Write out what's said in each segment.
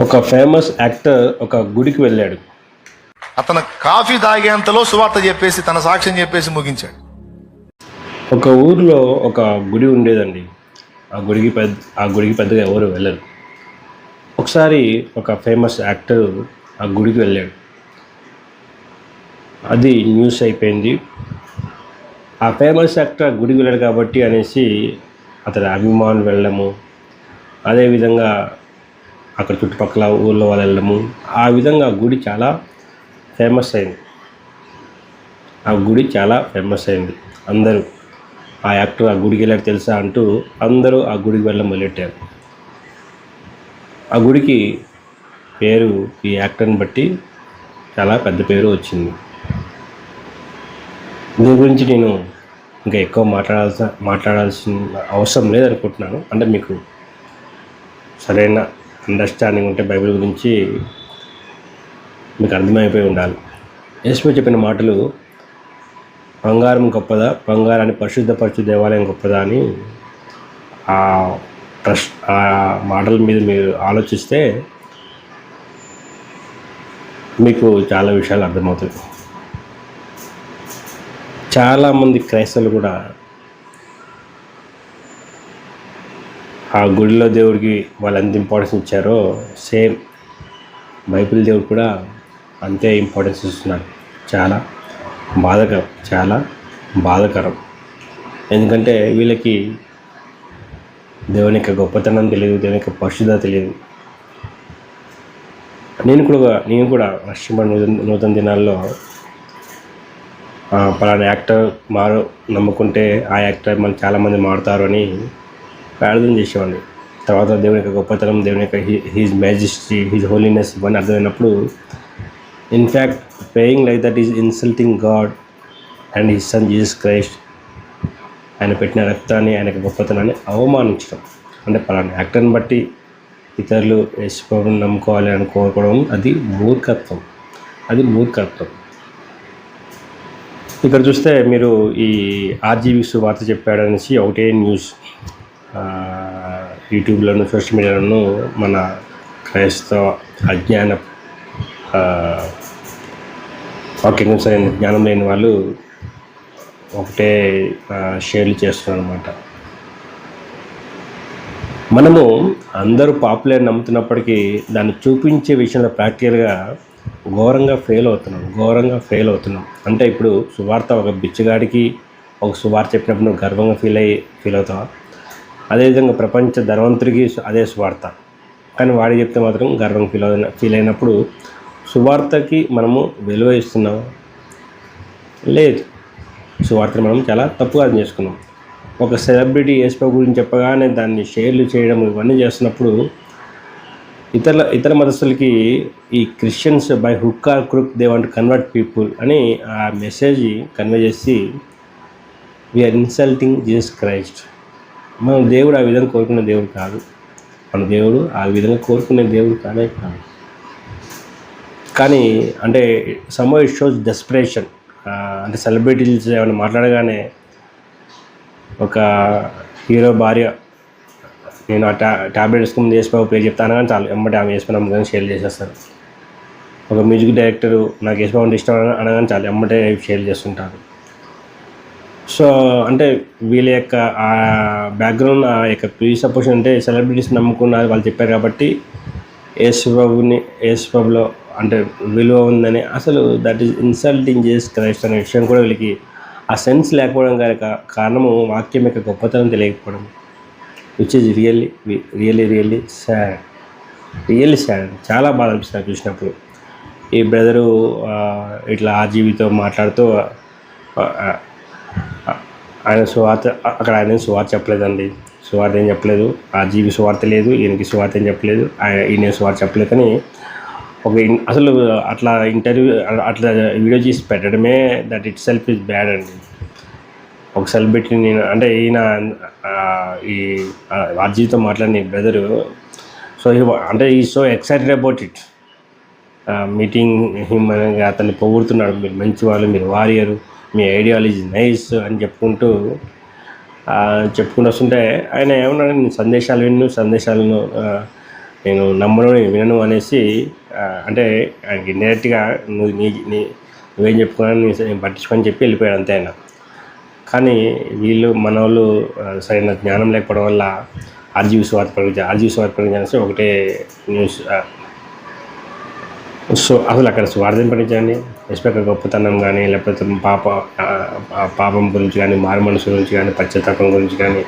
ఒక famous actor ఒక గుడికి వెళ్ళాడు. అతను కాఫీ తాగేంతలో సువార్త చెప్పేసి తన సాక్ష్యం చెప్పేసి ముగించాడు. ఒక ఊర్లో ఒక గుడి ఉండేదండి. ఆ గుడికి పెద్ద ఆ గుడికి పెద్దగా ఎవరు వెళ్ళరు. ఒకసారి ఒక ఫేమస్ యాక్టర్ ఆ గుడికి వెళ్ళాడు. అది న్యూస్ అయిపోయింది. ఆ ఫేమస్ యాక్టర్ ఆ గుడికి వెళ్ళాడు కాబట్టి అనేసి అతని అభిమానులు వెళ్ళడము అదేవిధంగా అక్కడ చుట్టుపక్కల ఊళ్ళో వాళ్ళు వెళ్ళడము. ఆ విధంగా గుడి చాలా ఫేమస్ అయింది. ఆ గుడి చాలా ఫేమస్ అయింది. అందరూ ఆ యాక్టర్ ఆ గుడికి వెళ్ళారు తెలుసా అంటూ అందరూ ఆ గుడికి వెళ్ళడం మొదలెట్టారు. ఆ గుడికి పేరు ఈ యాక్టర్ని బట్టి చాలా పెద్ద పేరు వచ్చింది. దీని గురించి నేను ఇంకా ఎక్కువ మాట్లాడాల్సిన మాట్లాడాల్సిన అవసరం లేదనుకుంటున్నాను. అంటే మీకు సరైన అండర్స్టాండింగ్ ఉంటే బైబిల్ గురించి మీకు అర్థమైపోయి ఉండాలి. యేసుమే చెప్పిన మాటలు బంగారం గొప్పదా? బంగారాన్ని పరిశుద్ధపరచు దేవాలయం గొప్పదా అని ఆ ప్రశ్ ఆ మాటల మీద మీరు ఆలోచిస్తే మీకు చాలా విషయాలు అర్థమవుతాయి. చాలామంది క్రైస్తవులు కూడా ఆ గుడిలో దేవుడికి వాళ్ళు ఎంత ఇంపార్టెన్స్ ఇచ్చారో సేమ్ బైబిల్ దేవుడు కూడా అంతే ఇంపార్టెన్స్ ఇస్తున్నాడు. చాలా బాధకరం చాలా బాధకరం. ఎందుకంటే వీళ్ళకి దేవుని యొక్క గొప్పతనం తెలియదు దేవుని యొక్క పరిశుద్ధత తెలియదు. నేను కూడా నేను కూడా నష్టపడి నూతన నూతన దినాల్లో పలానా యాక్టర్ మారు నమ్ముకుంటే ఆ యాక్టర్ మళ్ళీ చాలామంది మారుతారు అని ప్రార్థన చేసేవాడిని. తర్వాత దేవుని యొక్క గొప్పతనం దేవుని యొక్క హీజ్ మ్యాజిస్ట్రీ హీజ్ హోలీనెస్ ఇవన్నీ అర్థమైనప్పుడు in fact praying like that is insulting god and his son Jesus Christ ఆయన పెట్టిన రక్తాన్ని ఆయన గొప్పతనాన్ని అవమానించడం. అంటే పలానా యాక్టర్ని బట్టి ఇతరులు యశ్వరుని నమ్ముకోవాలి అని కోరుకోవడం అది మూర్ఖత్వం. అది మూర్ఖత్వం. ఇక్కడ చూస్తే మీరు ఈ ఆర్జీవీస్ వార్త చెప్పాడనేసి ఒకటే న్యూస్. యూట్యూబ్లోను సోషల్ మీడియాలోను మన క్రైస్తవ అజ్ఞాన ఆ, వాక్యం సరైన జ్ఞానం లేని వాళ్ళు ఒకటే షేర్లు చేస్తున్నారు అనమాట మనము అందరూ పాపులర్ నమ్ముతున్నప్పటికీ దాన్ని చూపించే విషయంలో ప్రాక్టికల్గా ఘోరంగా ఫెయిల్ అవుతున్నాం ఘోరంగా ఫెయిల్ అవుతున్నాం. అంటే ఇప్పుడు సువార్త ఒక బిచ్చగాడికి ఒక సువార్త చెప్పినప్పుడు నువ్వు గర్వంగా ఫీల్ అయ్యి ఫీల్ అవుతావా? అదేవిధంగా ప్రపంచ ధనవంతుడికి అదే సువార్త. కానీ వాడి చెప్తే మాత్రం గర్వం ఫీల్ అయిన ఫీల్ అయినప్పుడు సువార్తకి మనము విలువ ఇస్తున్నాం లేదు. సువార్తను మనం చాలా తప్పుగా అర్థం చేసుకున్నాం. ఒక సెలబ్రిటీ ఏసుపై గురించి చెప్పగానే దాన్ని షేర్లు చేయడం ఇవన్నీ చేస్తున్నప్పుడు ఇతర ఇతర మతస్థులకి ఈ Christians by hook or crook they want convert people అని ఆ మెసేజ్ కన్వే చేసి we are insulting Jesus Christ మన దేవుడు ఆ విధంగా కోరుకునే దేవుడు కాదు. మన దేవుడు ఆ విధంగా కోరుకునే దేవుడు కానే కాదు. కానీ అంటే సమ్ ఇట్ షోస్ డెస్పరేషన్ అంటే సెలబ్రిటీస్ ఏమైనా మాట్లాడగానే ఒక హీరో భార్య నేను ఆ టా ట్యాబ్లెట్ వేసుకుని చేసిపోయి పేరు చెప్తాను కానీ చాలు ఎమ్మటి ఆమె వేసుకుని అమ్మగానే షేర్ చేసేస్తారు. ఒక మ్యూజిక్ డైరెక్టర్ నాకు వేసుకోవాలంటే ఇష్టం అనగానే చాలు ఎమ్మటే షేర్ చేస్తుంటారు. సో అంటే వీళ్ళ యొక్క బ్యాక్గ్రౌండ్ ఆ యొక్క ప్రీ సపోర్షన్ అంటే సెలబ్రిటీస్ నమ్ముకున్నారు వాళ్ళు చెప్పారు కాబట్టి యేసుబాబుని యేసుబాబులో అంటే విలువ ఉందని అసలు దట్ ఈస్ ఇన్సల్టింగ్ చేసి క్రైస్ట్ అనే విషయం కూడా వీళ్ళకి ఆ సెన్స్ లేకపోవడం కనుక కారణము వాక్యం యొక్క గొప్పతనం తెలియకపోవడం. Which is really really really sad really sad చాలా బాధ అనిపిస్తుంది చూసినప్పుడు. ఈ బ్రదరు ఇట్లా ఆ జీవితో మాట్లాడుతూ ఆయన సువార్త అక్కడ ఆయన సువార్త చెప్పలేదండి. సువార్త ఏం చెప్పలేదు. ఆ జీవి సువార్త లేదు ఈయనకి సువార్త ఏం చెప్పలేదు. ఆయన ఈయన సువార్త చెప్పలేదు కానీ ఒక అసలు అట్లా ఇంటర్వ్యూ అట్లా వీడియో చేసి పెట్టడమే that itself is bad అండి. ఒక సెలబ్రిటీ నేను అంటే ఈయన ఈ అర్జీతో మాట్లాడిన బ్రదరు సో అంటే ఈ so excited about it meeting him అని అతన్ని పొగుడుతున్నాడు. మీరు మంచి వాళ్ళు మీరు వారియరు. మీ ఐడియాలజీ నైస్ అని చెప్పుకుంటూ చెప్పుకుంటూ వస్తుంటే ఆయన ఏమన్నాడు నేను సందేశాలు విన్ను సందేశాలను నేను నమ్మను వినను అనేసి అంటే ఆయనకి ఇండైరెక్ట్గా నువ్వు నీ నీ నువ్వేం చెప్పుకున్నాను నేను పట్టించుకొని చెప్పి వెళ్ళిపోయాడు అంతే ఆయన. కానీ వీళ్ళు మన వాళ్ళు సరైన జ్ఞానం లేకపోవడం వల్ల ఆర్జీవి స్వార్థ ప్రకటించారు ఆర్జీవి స్వార్థ ప్రకటించాల్సి ఒకటే న్యూస్ సో అసలు అక్కడ స్వార్థం పడించండి ఎస్పెక్ట్ గొప్పతనం కానీ లేకపోతే పాప పాపం గురించి కానీ మారు మనసు గురించి కానీ పశ్చాత్తాపం గురించి కానీ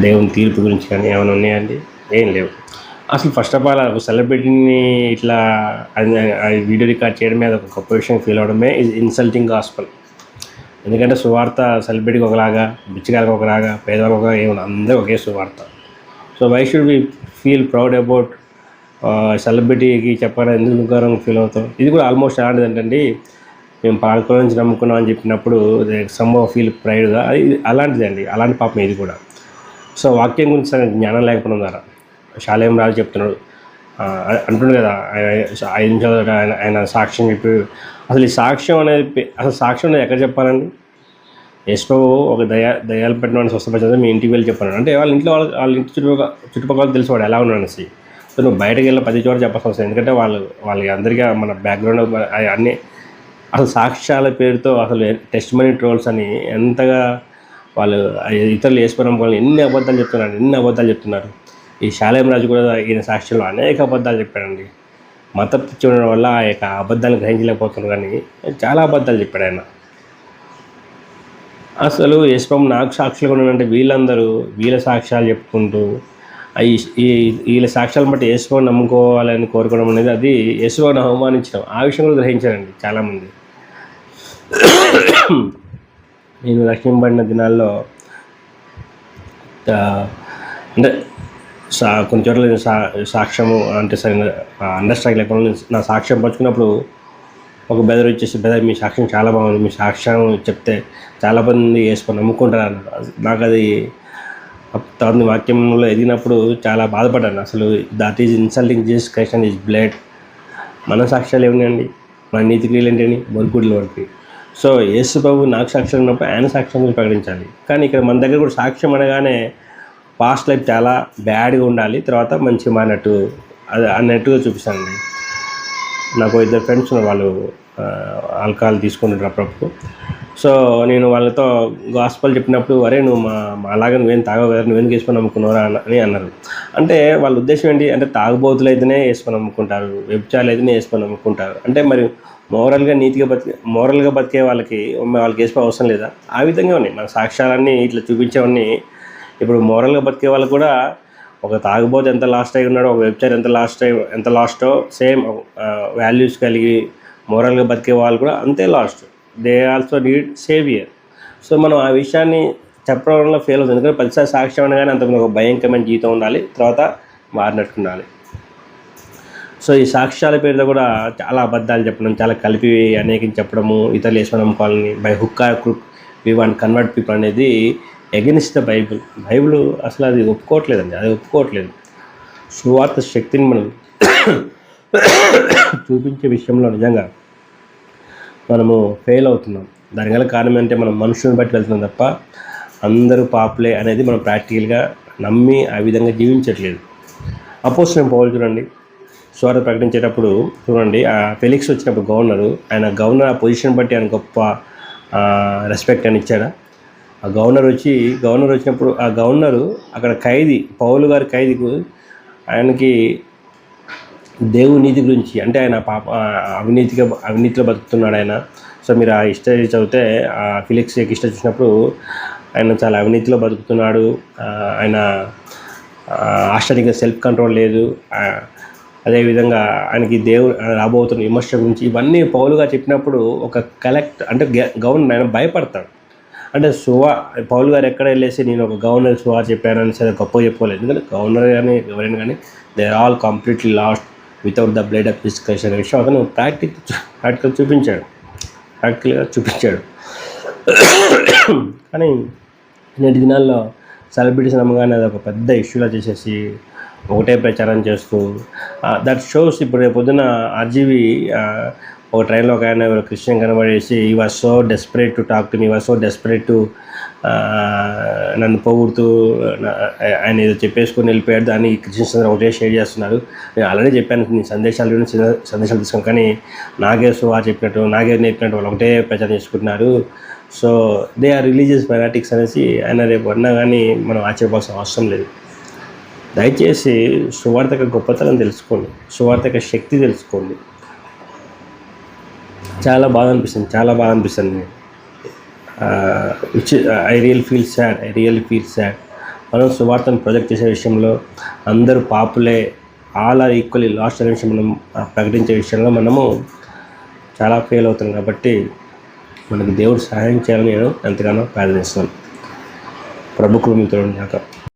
దేవుని తీర్పు గురించి కానీ ఏమైనా ఉన్నాయండి? ఏం లేవు. అసలు ఫస్ట్ ఆఫ్ ఆల్ సెలబ్రిటీని ఇట్లా అది వీడియో రికార్డ్ చేయడమే అది ఒక గొప్ప విషయం ఫీల్ అవడమే ఇది ఇన్సల్టింగ్ గాస్పల్ ఎందుకంటే సువార్త సెలబ్రిటీకి ఒకలాగా బిచ్చిగారికి ఒకలాగా పేదవాళ్ళకి ఒకలాగా ఏమన్నా అందరూ ఒకే సువార్త. So why should we feel proud about సెలబ్రిటీకి చెప్పాలని ఎందుకు గౌరవం ఫీల్ అవుతాం ఇది కూడా ఆల్మోస్ట్ అలాంటిది ఏంటండి మేము పాలకుల నుంచి నమ్ముకున్నాం అని చెప్పినప్పుడు సంభవ ఫీల్ ప్రైడ్గా అది అలాంటిది అండి. అలాంటి పాపం ఇది కూడా. సో వాక్యం గురించి సరే జ్ఞానం లేకపోవడం ద్వారా శాలేం రాజు చెప్తున్నాడు. ఆ, అంటుండు కదా ఆయన ఐదు నిమిషాలు ఆయన ఆయన సాక్ష్యం చెప్పి అసలు ఈ సాక్ష్యం అనేది అసలు సాక్ష్యం అనేది ఎక్కడ చెప్పాలండి? ఎస్టో ఒక దయా దయాలు పెట్టిన వాడిని స్వస్థపరిచేది మీ ఇంటికి వెళ్ళి చెప్పాను అంటే వాళ్ళ ఇంట్లో వాళ్ళ వాళ్ళ ఇంటి చుట్టుపక్కల చుట్టుపక్కల తెలిసి వాడు ఎలా ఉన్నాడు అనేసి. సో నువ్వు బయటకు వెళ్ళిన పది చోట చెప్పాల్సి వస్తుంది ఎందుకంటే వాళ్ళు వాళ్ళకి అందరికీ మన బ్యాక్గ్రౌండ్ అన్నీ అసలు సాక్ష్యాల పేరుతో అసలు టెస్ట్ మనీ ట్రోల్స్ అని ఎంతగా వాళ్ళు ఇతరులు వేసుకోవడం వల్ల ఎన్ని అబద్ధాలు చెప్తున్నారు ఎన్ని అబద్ధాలు చెప్తున్నారు. ఈ శాలేం రాజు కూడా ఈయన సాక్ష్యంలో అనేక అబద్ధాలు చెప్పాడండి. మత పిచ్చి ఉండడం వల్ల ఆ యొక్క అబద్ధాలను గ్రహించలేకపోతున్నారు కానీ చాలా అబద్ధాలు చెప్పాడు ఆయన. అసలు యశ్వం నాకు సాక్షులుగా ఉన్నాడంటే వీళ్ళందరూ వీళ్ళ సాక్ష్యాలు చెప్పుకుంటూ ఈ వీళ్ళ సాక్ష్యాలను బట్టి యశ్వం నమ్ముకోవాలని కోరుకోవడం అనేది అది యశ్వను అవమానించడం. ఆ విషయం కూడా గ్రహించారండి చాలామంది. నేను రక్షింపబడిన దినాల్లో అంటే సా కొన్ని చోట్ల నేను సా సాక్ష్యము అంటే సరైన అండర్స్టాండ్ లేకుండా నేను నా సాక్ష్యం పంచుకున్నప్పుడు ఒక బెదర్ వచ్చేసి బెదర్ మీ సాక్ష్యం చాలా బాగుంది. మీ సాక్ష్యం చెప్తే చాలా మంది వేసుకొని నమ్ముకుంటారు అన్నారు అది- నాకు అది తర్వాత వాక్యంలో ఎదిగినప్పుడు చాలా బాధపడ్డాను. అసలు that is insulting Jesus Christ and is blood మన సాక్ష్యాలు ఏమిటండి మన నీతి క్రియలు ఏంటని? బొరుకుడులు వరకు సో యేసు ప్రభు నాకు సాక్ష్యం ఉన్నప్పుడు ఆయన సాక్ష్యం గురించి ప్రకటించాలి. కానీ ఇక్కడ మన దగ్గర కూడా సాక్ష్యం అనగానే పాస్ట్ లైఫ్ చాలా బ్యాడ్గా ఉండాలి. తర్వాత మంచిగా అన్నట్టు అది అన్నట్టుగా చూపిస్తానండి. నాకు ఇద్దరు ఫ్రెండ్స్ ఉన్న వాళ్ళు ఆల్కహాల్ తీసుకుంటారు అప్పుడప్పుడు. సో నేను వాళ్ళతో గాస్పల్ చెప్పినప్పుడు అరే నువ్వు మా మా అలాగే నువ్వేం తాగవు కదా నువ్వేం వేసుకొని అమ్ముకున్నారా అని అన్నారు. అంటే వాళ్ళ ఉద్దేశం ఏంటి? అంటే తాగుబోతులు అయితేనే వేసుకొని నమ్ముకుంటారు వెబ్చాలు అయితేనే వేసుకొని నమ్ముకుంటారు. అంటే మరి మోరల్గా నీతిగా బతికే మోరల్గా బతికే వాళ్ళకి వాళ్ళకి వేసుకో అవసరం లేదా? ఆ విధంగా ఉన్నాయి. మన సాక్ష్యాలన్నీ ఇట్లా చూపించేవన్నీ ఇప్పుడు మోరల్గా బతికే వాళ్ళు కూడా ఒక తాగుబోతు ఎంత లాస్ట్ అయి ఉన్నాడో ఒక వెబ్సైట్ ఎంత లాస్ట్ అయి ఎంత లాస్టో సేమ్ వాల్యూస్ కలిగి మోరల్గా బతికే వాళ్ళు కూడా అంతే lost they also need saviour so మనం ఆ విషయాన్ని చెప్పడంలో ఫెయిల్ అవుతుంది. ఎందుకంటే ప్రతిసారి సాక్ష్యం అనగానే అంతకు ఒక భయంకరమైన జీవితం ఉండాలి తర్వాత మారినట్టు ఉండాలి సో ఈ సాక్ష్యాల పేరుతో కూడా చాలా అబద్ధాలు చెప్పడం చాలా కలిపి అనేకం చెప్పడము ఇతరులు వేసుకొని నమ్ముకోవాలని by hook crook we want convert people అనేది ఎగెనిస్ట్ ద బైబిల్. బైబిల్ అసలు అది ఒప్పుకోవట్లేదండి అది ఒప్పుకోవట్లేదు. సువార్త శక్తిని మనం చూపించే విషయంలో నిజంగా మనము ఫెయిల్ అవుతున్నాం. దాని గల కారణం ఏంటంటే మనం మనుషులను బట్టి వెళ్తున్నాం తప్ప అందరూ పాపులే అనేది మనం ప్రాక్టికల్గా నమ్మి ఆ విధంగా జీవించట్లేదు. అపోజ్ నేను పౌలు చూడండి స్వార్థ ప్రకటించేటప్పుడు చూడండి ఆ ఫెలిక్స్ వచ్చినప్పుడు గవర్నరు ఆయన గవర్నర్ ఆ పొజిషన్ బట్టి ఆయన గొప్ప రెస్పెక్ట్ అని ఇచ్చాడా? ఆ గవర్నర్ వచ్చి గవర్నర్ వచ్చినప్పుడు ఆ గవర్నరు అక్కడ ఖైదీ పౌలు గారి ఖైదీకు ఆయనకి దేవుని నీతి గురించి అంటే ఆయన పాప అవినీతిగా అవినీతిలో బతుకుతున్నాడు ఆయన. సో మీరు ఆ హిస్టరీ చదివితే ఆ ఫిలిక్స్ యొక్క హిస్టరీ చూసినప్పుడు ఆయన చాలా అవినీతిలో బతుకుతున్నాడు. ఆయన ఆశ్చర్యంగా సెల్ఫ్ కంట్రోల్ లేదు అదేవిధంగా ఆయనకి దేవుడు రాబోతున్న విమర్శ గురించి ఇవన్నీ పౌలుగా చెప్పినప్పుడు ఒక కలెక్ట్ అంటే గవర్నర్ ఆయన భయపడతాడు. అంటే సువా పౌల్ గారు ఎక్కడ వెళ్ళేసి నేను ఒక గవర్నర్ సువా చెప్పానని సరే గొప్ప చెప్పుకోలేదు. ఎందుకంటే గవర్నర్ కానీ ఎవరైనా కానీ they are all completely lost without the blade of discussion అనే విషయం అతను ప్రాక్టిక్ ప్రాక్టికల్ చూపించాడు. ప్రాక్టికల్గా చూపించాడు. కానీ నేటి దినాల్లో సెలబ్రిటీస్ నమ్మగానే అది ఒక పెద్ద ఇష్యూలా చేసేసి ఒకటే ప్రచారం చేస్తూ దట్ షోస్ ఇప్పుడు రేపు పొద్దున ఆర్జీవి ఒక ట్రైన్లో ఒక ఆయన ఎవరో క్రిస్టియన్ కనబడేసి ఈ was so desperate to talk to me was so desperate to నన్ను పోగొడుతూ ఆయన ఏదో చెప్పేసుకొని వెళ్ళిపోయాడు. దాన్ని క్రిస్టియన్స్ అందరూ ఒకటే షేర్ చేస్తున్నారు. నేను ఆల్రెడీ చెప్పాను నీ సందేశాలు సందేశాలు తీసుకుని కానీ నాగే సువా చెప్పినట్టు నాగే నేర్పినట్టు వాళ్ళు ఒకటే ప్రచారం చేసుకుంటున్నారు. So they are religious fanatics అనేసి ఆయన రేపు అన్నా కానీ మనం ఆశ్చర్యపోవాల్సిన అవసరం లేదు. దయచేసి సువార్థక గొప్పతనం తెలుసుకోండి. సువార్థక శక్తి తెలుసుకోండి. చాలా బాధ అనిపిస్తుంది చాలా బాధ అనిపిస్తుంది. Which I real feel sad I real feel sad మనం సువార్తను ప్రొజెక్ట్ చేసే విషయంలో అందరూ పాపులే ఆల్ ఆర్ ఈక్వల్లీ లాస్ట్ అనే విషయం మనం ప్రకటించే విషయంలో మనము చాలా ఫెయిల్ అవుతున్నాం కాబట్టి మనకు దేవుడు సహాయం చేయాలని నేను ఎంతగానో ప్రార్థిస్తున్నాను. ప్రభు కృమితో